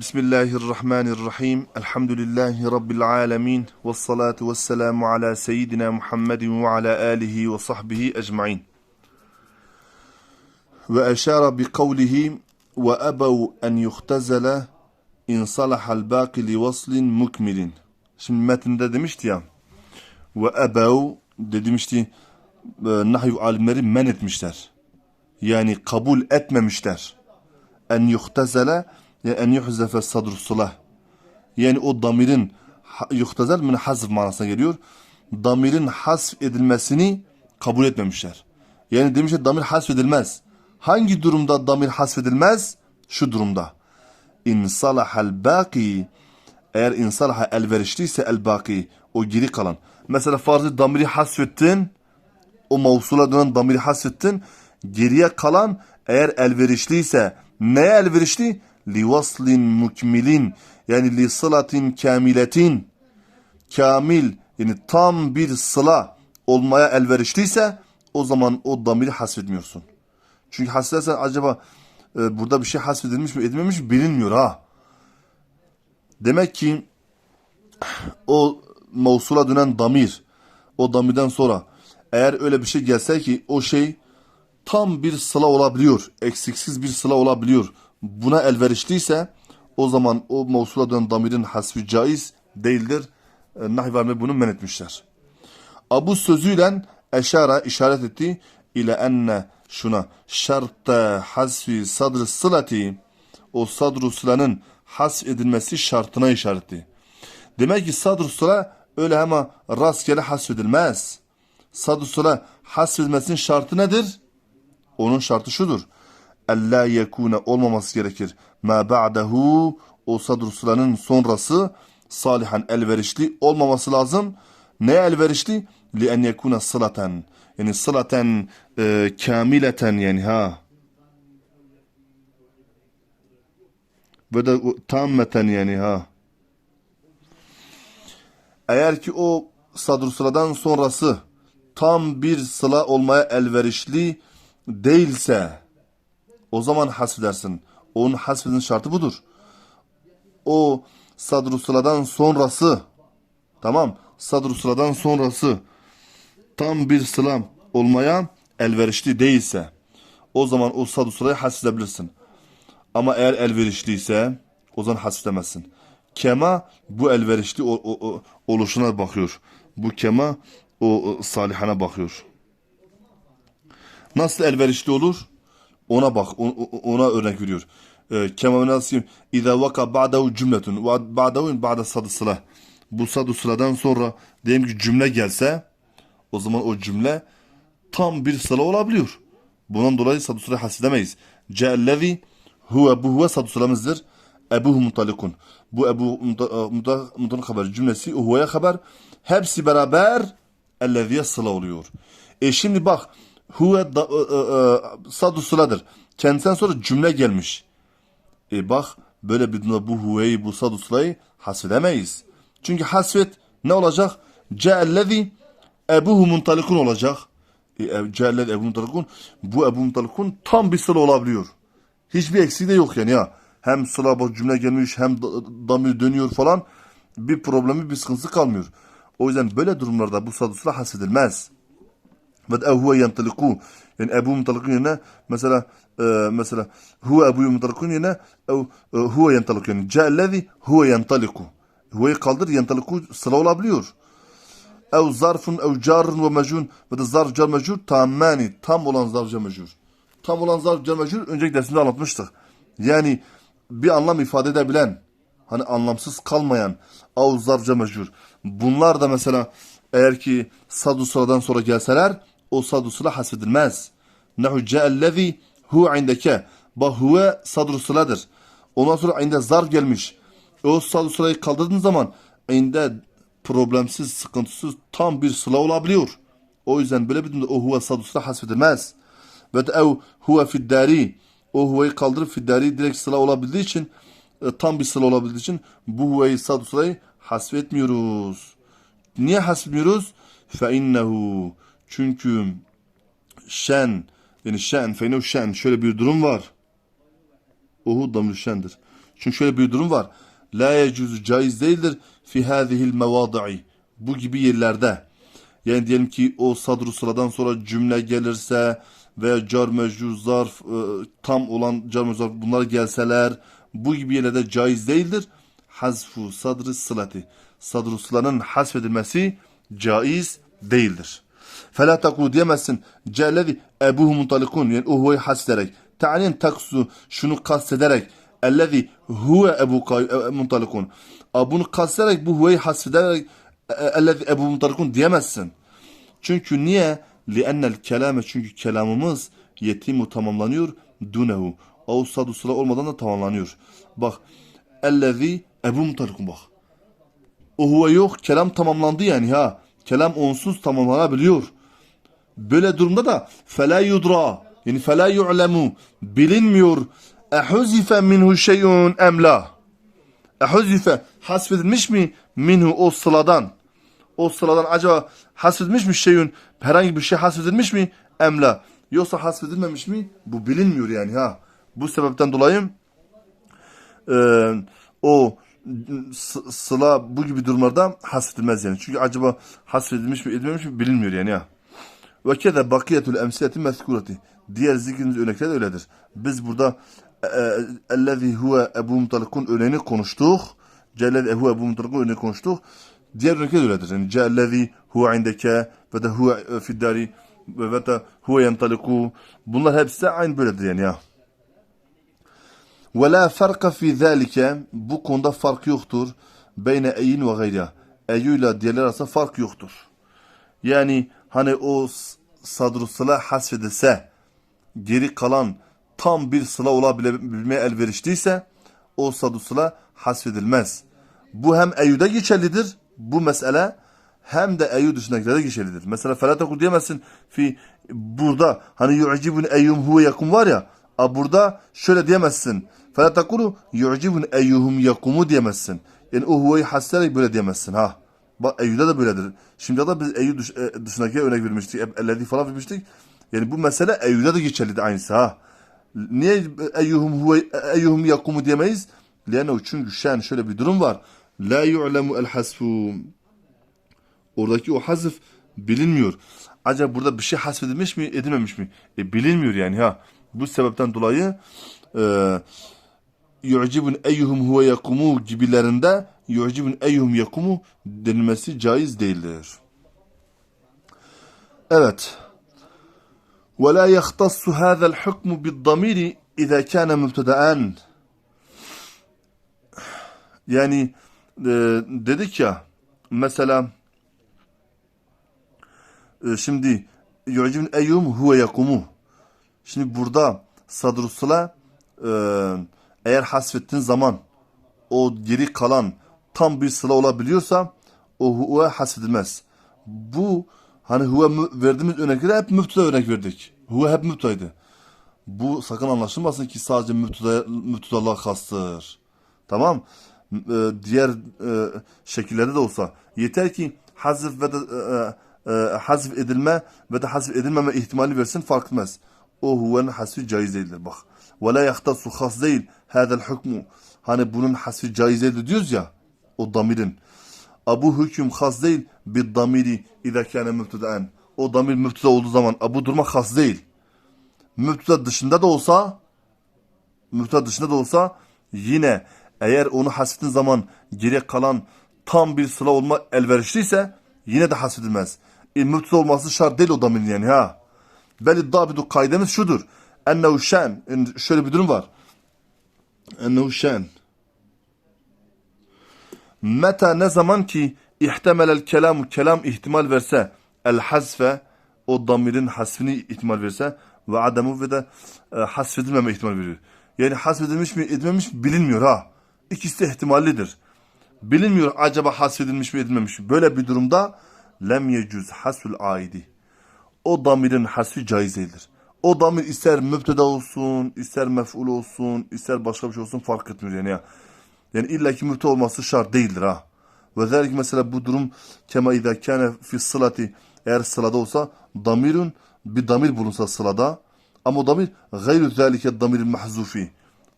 Bismillahirrahmanirrahim. Elhamdülillahi Rabbil alemin. Ve salatu ve selamu ala seyyidina Muhammedin ve ala alihi ve sahbihi ecmain. Ve eşara bi kavlihi ve ebev en yuhtezele in salahal baki li vaslin mukmilin. Şimdi metinde demişti ya ve ebev de demişti e, nahyu alimleri men etmişler. Yani. En yuhzefe sadru sulah. Yani o damirin yuhtezel min hazf manasına geliyor. Damirin hasf edilmesini kabul etmemişler. Yani demişler damir hasf edilmez. Hangi durumda damir hasf edilmez? Şu durumda. İn salahal baki eğer insalaha elverişliyse el baki o geri kalan. Mesela farzı damiri hasfettin o mavsula dönen damiri hasfettin. Geriye kalan eğer elverişliyse neye elverişli? Li vaslin mukmilin yani li sılatin kamiletin kamil yani tam bir sıla olmaya elverişliyse o zaman o damiri hasfetmiyorsun. Çünkü hasfedersen acaba e, burada bir şey hasfedilmiş mi edilmemiş mi bilinmiyor ha. Demek ki o mevsula dönen damir o damirden sonra eğer öyle bir şey gelse ki o şey tam bir sıla olabiliyor. Eksiksiz bir sıla olabiliyor. Buna elverişliyse o zaman o mevsula dönen damirin hasfi caiz değildir. E, Nahiv alimleri bunu men etmişler. Abu sözüyle eşara işaret etti ile enne şuna şartta hasfi sadr sılati o sadru sılanın hasf edilmesi şartına işaret etti. Demek ki sadr sıla öyle ama rastgele hasfedilmez. Sadr sıla hasfedilmesinin şartı nedir? Onun şartı şudur. Ella yekune olmaması gerekir. Ma ba'dehu o sadr sılanın sonrası salihan elverişli olmaması lazım. Ne elverişli? Li en yekune sılaten. Yani sılaten e, kamileten yani ha. Ve de tammeten yani ha. Eğer ki o sadr sıradan sonrası tam bir sıla olmaya elverişli değilse o zaman hasfedersin. Onun hasfedin şartı budur. O sadr sıradan sonrası tamam sadr sıradan sonrası tam bir sılam olmaya elverişli değilse o zaman o sadr sırayı hasfedebilirsin. Ama eğer elverişliyse o zaman hasfedemezsin. Kema bu elverişli o, o, o- oluşuna bakıyor. Bu kema o, o salihana bakıyor. Nasıl elverişli olur? Ona bak, o- o- ona örnek veriyor. Ee, Kema nasıl İza vaka ba'dahu cümletun ve ba'dahu ba'da sadı sıla. Bu sadı sıladan sonra diyelim ki cümle gelse o zaman o cümle tam bir sıla olabiliyor. Bundan dolayı sadı sıla hasredemeyiz. Ce'ellezi huve bu huve sadı sılamızdır. Ebuhu mutalikun. Bu Ebu Mutalik haber cümlesi huve'ye haber. Hepsi beraber elleziye sıla oluyor. E şimdi bak huve da, e, e, e, sadu sıladır. Kendisinden sonra cümle gelmiş. E bak böyle bir durumda bu huveyi bu sadu sılayı hasfedemeyiz. Çünkü hasfet ne olacak? Ce'ellezi ebuhu muntalikun olacak. E, e, Ce'ellezi ebu muntalikun. Bu ebu muntalikun tam bir sıla olabiliyor. Hiçbir eksiği de yok yani ya. Hem bak cümle gelmiş hem da- damir dönüyor falan. Bir problemi bir sıkıntısı kalmıyor. O yüzden böyle durumlarda bu sadu sıla hasfedilmez. Yantaliku. Yani Ebu Mutalikun yerine mesela e, mesela huve Ebu Mutalikun yerine ev, e, huve yantaliku. Yani ce'ellezi huve yantaliku. Huve'yi kaldır yantaliku sıra olabiliyor. Ev zarfun ev carun ve mecun ve de zarf car mecur tammani tam olan zarf car mecur. Tam olan zarf car mecur önceki dersimde anlatmıştık. Yani bir anlam ifade edebilen hani anlamsız kalmayan ev zarf car mecur. Bunlar da mesela eğer ki sadu sıradan sonra gelseler o sadu sıra hasfedilmez. Nehu ce'ellezi hu indeke. Bak huve sadru sıradır. Ondan sonra inde zarf gelmiş. O sadu sırayı kaldırdığın zaman inde problemsiz, sıkıntısız tam bir sıla olabiliyor. O yüzden böyle bir durumda o huve sadu sıra hasfedilmez. Ve de ev huve fiddari. O huveyi kaldırıp fiddari direkt sıla olabildiği için e, tam bir sıla olabildiği için bu huveyi sadu sırayı hasfetmiyoruz. Niye? Fe innehu. Çünkü şen yani şen fe innehu şen şöyle bir durum var. Ohu damir şendir. Çünkü şöyle bir durum var. La yecuzu caiz değildir fi hadihil mevadi'i. Bu gibi yerlerde. Yani diyelim ki o sadru sıradan sonra cümle gelirse veya car mecrur zarf e, tam olan car mecrur zarf bunlar gelseler bu gibi yerlerde caiz değildir. Hazfu sadrı sılati. Sadru sılanın hasfedilmesi caiz değildir. Fela takulu diyemezsin. Cellezi ebuhu muntalikun. Yani uhveyi hasederek. Ta'lim taksu şunu kastederek. Ellezi huve ebu muntalikun. Bunu kastederek bu huveyi hasederek. Ellezi ebu muntalikun diyemezsin. Çünkü niye? Li'ennel kelame çünkü kelamımız yetimu tamamlanıyor. Dunehu. Ağustadu sıra olmadan da tamamlanıyor. Bak. Ellezi ebu muntalikun bak. O huve yok. Kelam tamamlandı yani ha. Kelam onsuz tamamlanabiliyor. Böyle durumda da fela yudra yani fela yu'lemu bilinmiyor. Ehuzife minhu şeyun emla. Ehuzife hasfedilmiş mi minhu o sıladan? O sıradan acaba hasfedilmiş mi şeyün herhangi bir şey hasfedilmiş mi emla? Yoksa hasfedilmemiş mi? Bu bilinmiyor yani ha. Bu sebepten dolayı e, o sıla bu gibi durumlarda hasfedilmez yani. Çünkü acaba hasfedilmiş mi edilmemiş mi bilinmiyor yani ha. Ve kede bakiyetul emsileti mezkureti. Diğer zikrimiz örnekler de öyledir. Biz burada e, e, ellezî huve Ebu Mutalikun örneğini konuştuk. Cellezî huve Ebu Mutalikun örneğini konuştuk. Diğer örnekler de öyledir. Yani cellezî huve indeke ve de huve e, fiddari ve de huve yentaliku. Bunlar hepsi aynı böyledir yani ya. Ve la farka fi zâlike bu konuda fark yoktur. Beyne eyin ve gayriha. Eyyuyla diğerler arasında fark yoktur. Yani hani o sadru sıla hasfedilse geri kalan tam bir sıla olabilmeye elverişliyse o sadru sıla hasfedilmez. Bu hem eyyuda geçerlidir bu mesele hem de eyyud dışındakilerde geçerlidir. Mesela fela takul diyemezsin fi burada hani yu'cibun eyyum huve yakum var ya burada şöyle diyemezsin. Fela takulu yu'cibun eyyuhum yakumu diyemezsin. Yani o huveyi hasrederek böyle diyemezsin ha. Bak Eyyu'da da böyledir. Şimdi de biz Eyyü dış, e, dışındaki örnek vermiştik. Ellezi falan vermiştik. Yani bu mesele Eyyu'da da geçerlidir aynısı ha. Niye eyyuhum huve eyyuhum yakumu diyemeyiz? Lene çünkü şen şöyle bir durum var. La yu'lemu el hasfu. Oradaki o hazf bilinmiyor. Acaba burada bir şey hasfedilmiş mi edilmemiş mi? E, bilinmiyor yani ha. Bu sebepten dolayı e, yu'cibun eyyuhum huve yakumu gibilerinde yu'cibun eyyuhum yakumu denilmesi caiz değildir. Evet. Ve la yahtassu hâzel hukmu biddamiri izâ kâne mübtedaen. Yani e, dedik ya mesela e, şimdi yu'cibun eyyuhum huve yakumu. Şimdi burada sadrusula eee eğer hasfettiğin zaman o geri kalan tam bir sıla olabiliyorsa o huve hasfedilmez. Bu hani huve verdiğimiz örneklere hep müpteda örnek verdik. Huve hep müptedaydı. Bu sakın anlaşılmasın ki sadece müpteda, müptedalar kastır. Tamam. E, diğer e, şekillerde de olsa. Yeter ki hazf ve de e, e, hazf edilme ve de hazf edilmeme ihtimali versin fark etmez. O huvenin hasfi caiz değildir. Bak. Ve la yahtassu has değil. Hadel hükmü. Hani bunun hasfi caiz değildir diyoruz ya. O damirin. Abu hüküm has değil. Bir damiri idâ kâne mübtedaen. O damir mübteda olduğu zaman abu durma has değil. Mübteda dışında da olsa mübteda dışında da olsa yine eğer onu hasfettiğin zaman geriye kalan tam bir sıla olma elverişliyse yine de hasfedilmez. E, mübteda olması şart değil o damirin yani ha. Beli dabidu kaidemiz şudur. Ennehu şen. Şöyle bir durum var. Ennehu şen. Meta ne zaman ki ihtemelel kelamu kelam ihtimal verse el hasfe o damirin hasfini ihtimal verse ve ademu ve de e, hasfedilmeme ihtimal veriyor. Yani hasfedilmiş mi edilmemiş mi bilinmiyor ha. İkisi de ihtimallidir. Bilinmiyor acaba hasfedilmiş mi edilmemiş mi. Böyle bir durumda lem yecüz hasfül aidi. O damirin hasfi caiz değildir. O damir ister mübteda olsun, ister mef'ul olsun, ister başka bir şey olsun fark etmiyor yani ya. Yani illa ki mübteda olması şart değildir ha. Ve zellik mesela bu durum kema idâ kâne fi sılati eğer sılada olsa damirun bir damir bulunsa sılada ama o damir gayrü zâlike damir mahzufi.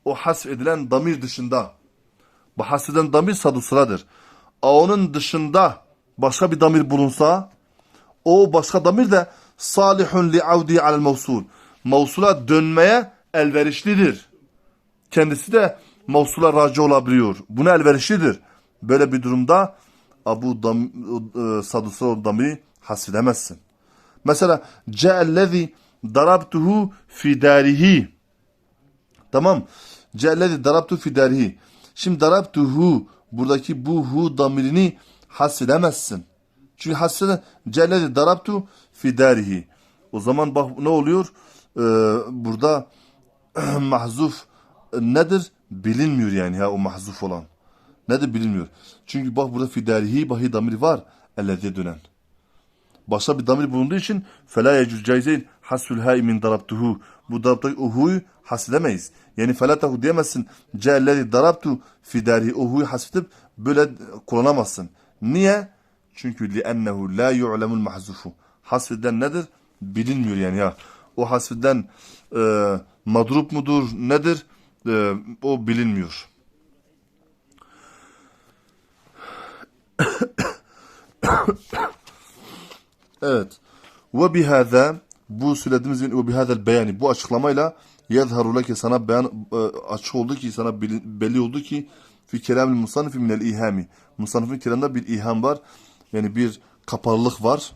o hasf edilen damir dışında bu hasfeden damir sadusradır. Onun dışında başka bir damir bulunsa o başka damir de salihun li avdi alel mevsul. Mevsula dönmeye elverişlidir. Kendisi de mevsula raci olabiliyor. Buna elverişlidir. Böyle bir durumda Abu dam, e, sadusra damiri hasfedemezsin. Mesela ce'ellezi darabtuhu fi darihi. Tamam. Ce'ellezi darabtuhu fi darihi. Şimdi darabtuhu buradaki bu hu damirini hasfedemezsin. Çünkü hasfeden ce'ellezi darabtu fi darihi. O zaman bak ne oluyor? Ee, burada mahzuf nedir? Bilinmiyor yani ha o mahzuf olan. Nedir bilinmiyor. Çünkü bak burada fi darihi bahi damiri var. Ellezine dönen başka bir damir bulunduğu için fela yecüz caiz değil. Hasfül hay min darabtuhu. Bu darabtaki uhuyu haslemeyiz. Yani fela tahu diyemezsin. Ceellezi darabtu fi darihi uhuyu hasfedip böyle kullanamazsın. Niye? Çünkü li'ennehu la yu'lemul mahzufu. Hasfeden nedir? Bilinmiyor yani ya. O hasfeden e, madrup mudur nedir? E, o bilinmiyor. Evet. Ve bihâzâ bu söylediğimiz ve bihâzel beyani bu açıklamayla yezharu leke sana beyan e, açık oldu ki sana belli oldu ki fi kelamil musannifi minel ihami. Musannifin kelamında bir iham var. Yani bir kapalılık var.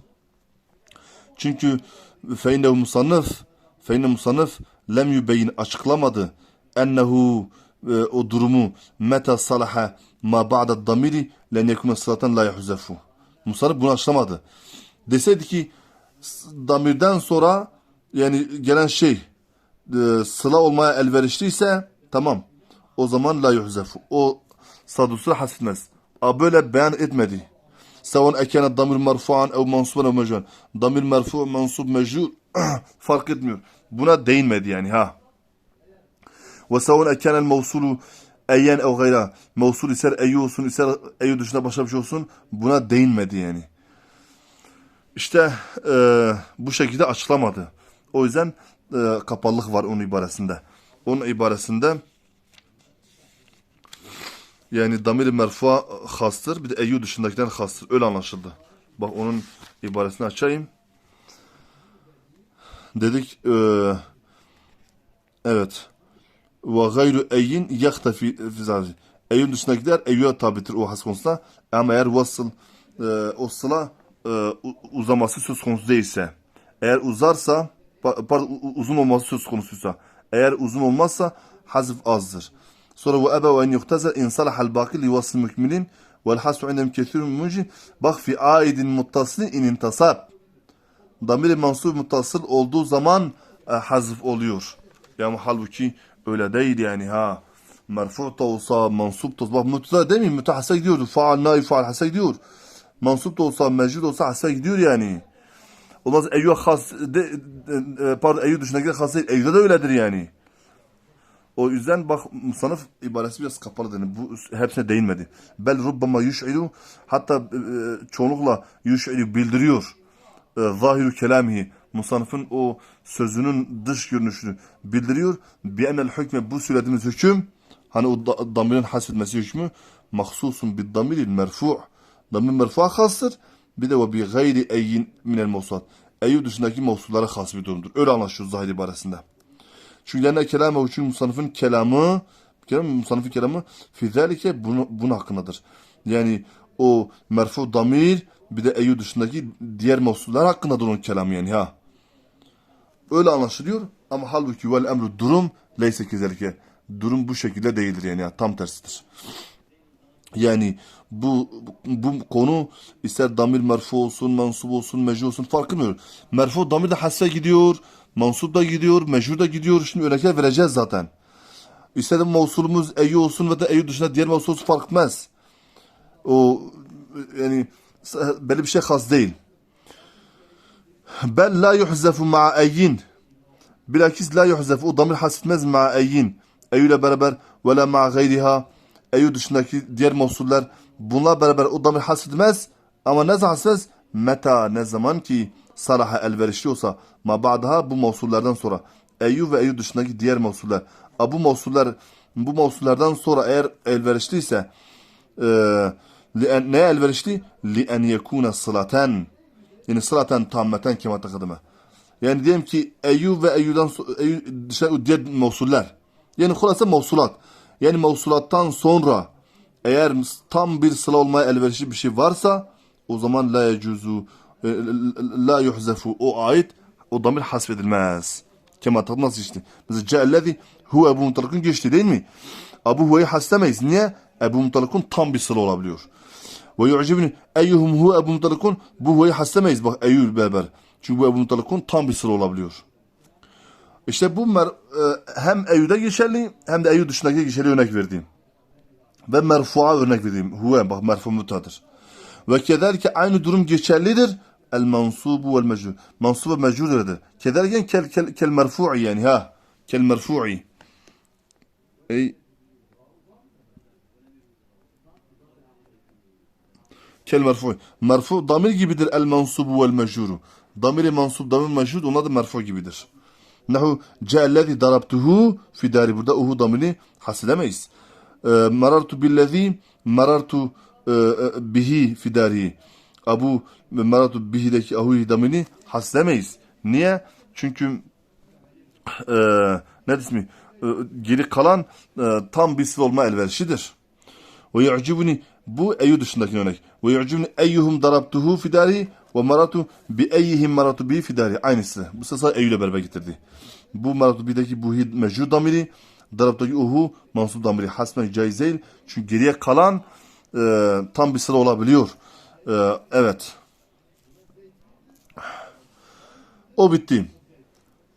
Çünkü feynehu musannif feyne musannif lem yubeyin açıklamadı ennehu e, o durumu meta salaha ma ba'da damiri len yekune sılatan la yuhzefu. Musannif bunu açıklamadı. Deseydi ki damirden sonra yani gelen şey e, sıla olmaya elverişliyse tamam. O zaman la yuhzefu. O sadusu hasfetmez. A böyle beyan etmedi. Sevan ekene damir merfuan ev mansuban ev mecrur. Damir merfu, mansub, mecrur fark etmiyor. Buna değinmedi yani ha. Ve sevan ekene mevsulu eyyen ev gayra. Mevsul ister eyyü olsun, ister eyyü dışında başka bir şey olsun. Buna değinmedi yani. İşte e, bu şekilde açıklamadı. O yüzden e, kapalılık var onun ibaresinde. Onun ibaresinde yani damir-i merfu'a hastır. Bir de eyyü dışındakiler hastır. Öyle anlaşıldı. Bak onun ibaresini açayım. Dedik e, evet ve gayru eyyin yaktafi fizazi. Eyyün dışındakiler eyyüye tabidir o has konusunda. Ama eğer vasıl e, o sıla e, uzaması söz konusu değilse eğer uzarsa pa- pardon uzun olması söz konusuysa eğer uzun olmazsa hazf azdır. Sonra ve ebe ve en yuhtaza in salahal baki li vasıl mükmilin vel hasu indem kethirun muci bak fi aidin muttasilin in intasab damir-i mansub muttasıl olduğu zaman e, hazf oluyor. Yani halbuki öyle değil yani ha. Merfu da olsa, mansup da olsa. Bak müteza değil mi? Mütehassa gidiyor. Faal, naif, faal, hassa gidiyor. Mansup da olsa, mecid olsa hassa gidiyor yani. Olmaz eyyü has, de, e, pardon eyyü dışındakiler has değil. Eyyüde de öyledir yani. O yüzden bak musanıf ibaresi biraz kapalı yani bu hepsine değinmedi. Bel rubbama yuş'ilu hatta e, çoğunlukla yuş'ilu bildiriyor. E, zahiru kelamihi musanıfın o sözünün dış görünüşünü bildiriyor. Bi enel hükme bu söylediğimiz hüküm hani o da, damirin hasfetmesi hükmü mahsusun bir damiril merfu' damir merfu'a hastır. Bir de ve bi gayri eyyin minel mevsuat. Eyyü dışındaki mevsulara has bir durumdur. Öyle anlaşıyoruz zahir ibaresinde. Çünkü lenne kelame için musanıfın kelamı kelam musanıfın kelamı fi zalike bunu, bunun hakkındadır. Yani o merfu damir bir de eyyü dışındaki diğer mevzular hakkındadır onun kelamı yani ha. Öyle anlaşılıyor ama halbuki vel emru durum leyse kezalike. Durum bu şekilde değildir yani ha, tam tersidir. Yani bu bu konu ister damir merfu olsun, mensup olsun, mecrur olsun fark etmiyor. Merfu damir de hasse gidiyor, mensup da gidiyor, mecrur da gidiyor. Şimdi örnekler vereceğiz zaten. İster de mevsulumuz eyyü olsun ve de eyyü dışında diğer mevsul olsun fark etmez. O yani böyle bir şey has değil. Bel la yuhzefu ma'a eyyin. Bilakis la yuhzefu. O damir hasfetmez ma'a eyyin. Eyyü ile beraber ve la ma'a gayriha. Eyyü dışındaki diğer mevsuller bunlar beraber o damir hasfetmez. Ama ne zaman hasfetmez? Meta ne zaman ki Salah'a elverişli olsa mabadaha bu mevsullerden sonra Eyyub ve Eyyub dışındaki diğer mevsuller bu mevsuller bu mevsullerden sonra eğer elverişliyse e, neye elverişli? Li en yekune sılaten. Yani sılaten tammeten kema takadime yani diyelim ki Eyyub ve Eyyub'dan Eyyub, dışındaki diğer mevsuller yani kulası mevsulat yani mevsulattan sonra eğer tam bir sıla olmaya elverişli bir şey varsa o zaman la yecuzu la yuhzefu o ait o damir hasfedilmez. Kema nasıl işte? Mesela ce'ellezi hu Ebu Mutalak'ın geçti değil mi? Abu Huve'yi haslemeyiz. Niye? Ebu Mutalak'ın tam bir sıla olabiliyor. Ve yu'cibni eyyuhum hu Ebu Mutalak'ın bu Huve'yi haslemeyiz. Bak Eyyub beraber. Çünkü bu Ebu Mutalak'ın tam bir sıla olabiliyor. İşte bu mer- e, hem Eyyub'da geçerli hem de Eyyub dışındaki geçerli örnek verdiğim. Ve merfu'a örnek verdiğim. Huve bak merfu mutadır. Ve kederke aynı durum geçerlidir. El mansubu vel mecrur. Mansub ve mecrur dedi. Kederken kel, kel, kel merfu'i yani ha. Kel merfu'i. Ey kel merfu. Merfu damir gibidir el mansubu vel mecruru. Damiri mansub, damir mecrur onlar da merfu gibidir. Nahu ce'ellezi darabtuhu fi dari. Burada uhu damiri hasilemeyiz. E, marartu billezi marartu e, bihi fi dari. Abu marartu bihi'deki ahu damini haslemeyiz. Niye? Çünkü e, ne ismi? E, geri kalan e, tam bir sıla olma elverişidir. Ve yu'cibuni bu eyyü dışındaki örnek. Ve yu'cibuni eyyuhum darabtuhu fi dari ve maratu bi eyyihim maratu bi fi dari. Aynısı. Bu sefer eyyü ile beraber getirdi. Bu maratu bi'deki bu hid mecrur damiri darabtaki uhu mansub damiri hasmen caiz değil. Çünkü geriye kalan e, tam bir sıra olabiliyor. E, evet. O bitti.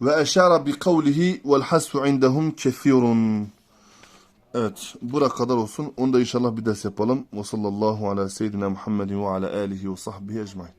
Ve eşara bi kavlihi vel hasfu indahum kefirun. Evet, bura kadar olsun. Onu da inşallah bir ders yapalım. Ve sallallahu ala seyyidina Muhammedin ve ala alihi ve sahbihi ecmain.